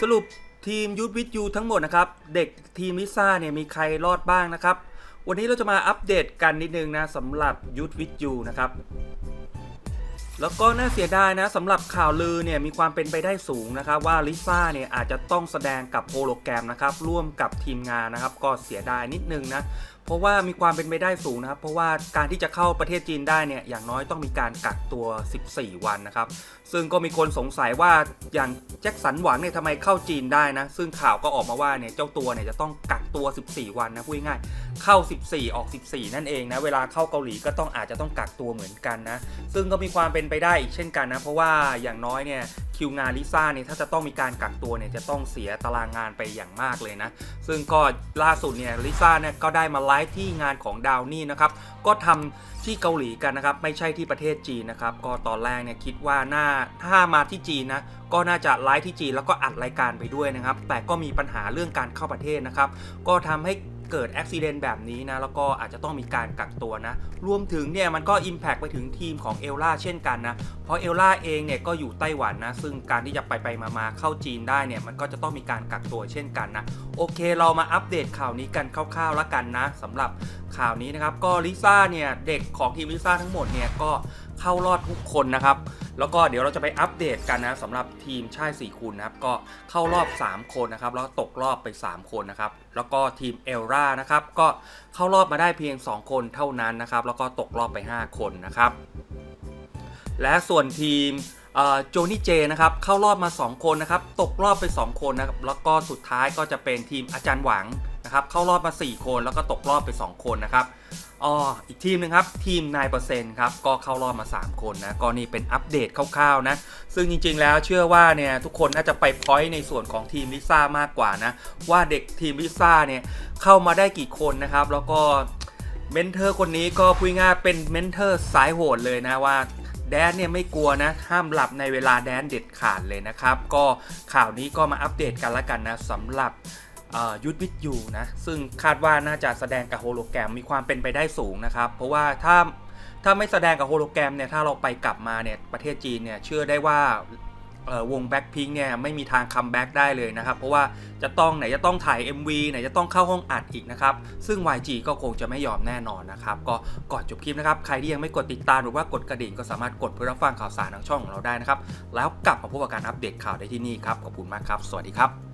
สรุปทีมยูทวิทยูทั้งหมดนะครับ เด็กทีมลิซ่าเนี่ยมีใครรอดบ้างนะครับ วันนี้เราจะมาอัปเดตกันนิดนึงนะสำหรับยูทวิทยูนะครับ แล้วก็น่าเสียดายนะสำหรับข่าวลือเนี่ยมีความเป็นไปได้สูงนะครับว่าลิซ่าเนี่ยอาจจะต้องแสดงกับโฮโลแกรมนะครับร่วมกับทีมงานนะครับ ก็เสียดายนิดนึงนะเพราะว่ามีความเป็นไปได้สูงนะครับเพราะว่าการที่จะเข้าประเทศจีนได้เนี่ยอย่างน้อยต้องมีการกักตัว 14 วันนะครับซึ่งก็มีคนสงสัยว่าอย่างแจ็คสันหวังเนี่ยทำไมเข้าจีนได้นะซึ่งข่าวก็ออกมาว่าเนี่ยเจ้าตัวเนี่ยจะต้องกัก ตัว 14 วันนะพูดง่ายเข้า 14 ออก 14 นั่นเองนะเวลาเข้าเกาหลีก็ต้องอาจจะต้องกักตัวเหมือนกันนะซึ่งก็มีความเป็นไปได้อีกเช่นกันนะ เพราะว่าอย่างน้อยเนี่ยคิวงานลิซ่าเนี่ยถ้าจะต้องมีการกักตัวเนี่ยจะต้องเสียตารางงานไปอย่างมากเลยนะ ซึ่งก็ล่าสุดเนี่ยลิซ่าเนี่ยก็ได้มาไลฟ์ที่งานของดาวนี่นะครับก็ทำที่เกาหลีกันนะครับไม่ใช่ที่ประเทศจีนนะครับก็ตอนแรกเนี่ยคิดว่าน่าถ้ามาที่จีนนะก็น่าจะไลฟ์ที่จีนแล้วก็อัดรายการไปด้วยนะครับ แต่ก็มีปัญหาเรื่องการเข้าประเทศนะครับ ก็ทำให้เกิดอุบิเหตุแบบนี้นะ แล้วก็อาจจะต้องมีการกักตัวนะ รวมถึงเนี่ยมันก็ Impact ไปถึงทีมของเอลล่าเช่นกันนะ เพราะเอลล่าเองเนี่ยก็อยู่ไต้หวันนะ ซึ่งการที่จะไปไปมามาเข้าจีนได้เนี่ย มันก็จะต้องมีการกักตัวเช่นกันนะ โอเคเรามาอัปเดตข่าวนี้กันคร่าวๆแล้วกันนะสำหรับข่าวนี้นะครับ ก็ลิซ่าเนี่ยเด็กของทีมลิซ่าทั้งหมดเนี่ยก็ เข้ารอดทุกคนนะครับ แล้วก็เดี๋ยวเราจะไปอัปเดตกันนะสำหรับทีมชาย4คูณนะครับ ก็เข้ารอบ 3 คนนะครับ แล้วตกรอบไป 3 คนนะครับ แล้วก็ทีมเอลรานะครับ ก็เข้ารอบมาได้เพียง 2 คนเท่านั้นนะครับ แล้วก็ตกรอบไป 5 คนนะครับ และส่วนทีมโจนี่เจนะครับเข้ารอบมา 2 คนนะครับ ตกรอบไป 2 คนนะครับ แล้วก็สุดท้ายก็จะเป็นทีมอาจารย์หวัง นะครับเข้ารอบมา 4 คนแล้วก็ตกรอบไป 2 คนนะครับอ๋ออีกทีมหนึงครับ ทีมนายเปอร์เซ็นต์ครับ ก็เข้ารอบมา 3 คนนะ ก็นี่เป็นอัปเดตคร่าวๆนะ ซึ่งจริงๆแล้วเชื่อว่าเนี่ย ทุกคนน่าจะไปพอยต์ในส่วนของทีมลิซ่ามากกว่านะ ว่าเด็กทีมลิซ่าเนี่ย เข้ามาได้กี่คนนะครับ แล้วก็เมนเทอร์คนนี้ก็พูดง่ายเป็นเมนเทอร์สายโหดเลยนะว่าแดนเนี่ยไม่กลัวนะ ห้ามหลับในเวลาแดนเด็ดขาดเลยนะครับ ก็ข่าวนี้ก็มาอัปเดตกันละกันนะสำหรับ ยุทธวิทยูนะ ซึ่งคาดว่าน่าจะแสดงกับโฮโลแกรมมีความเป็นไปได้สูงนะครับ เพราะว่าถ้าถ้าไม่แสดงกับโฮโลแกรมเนี่ยถ้าเราไปกลับมาเนี่ยประเทศจีนเนี่ยเชื่อได้ว่าวงแบ็คพิงเนี่ยไม่มีทางคัมแบ็กได้เลยนะครับ เพราะว่าจะต้องไหนจะต้องถ่าย MV ไหนจะต้องเข้าห้องอัดอีกนะครับ ซึ่ง YG ก็คงจะไม่ยอมแน่นอนนะครับ ก็ก่อนจบคลิปนะครับ ใครที่ยังไม่กดติดตามหรือว่ากดกระดิ่งก็สามารถกดเพื่อรับฟังข่าวสารทางช่องของเราได้นะครับ แล้วกลับมาพบกับการอัปเดตข่าวได้ที่นี่ครับขอบคุณมากครับ สวัสดีครับ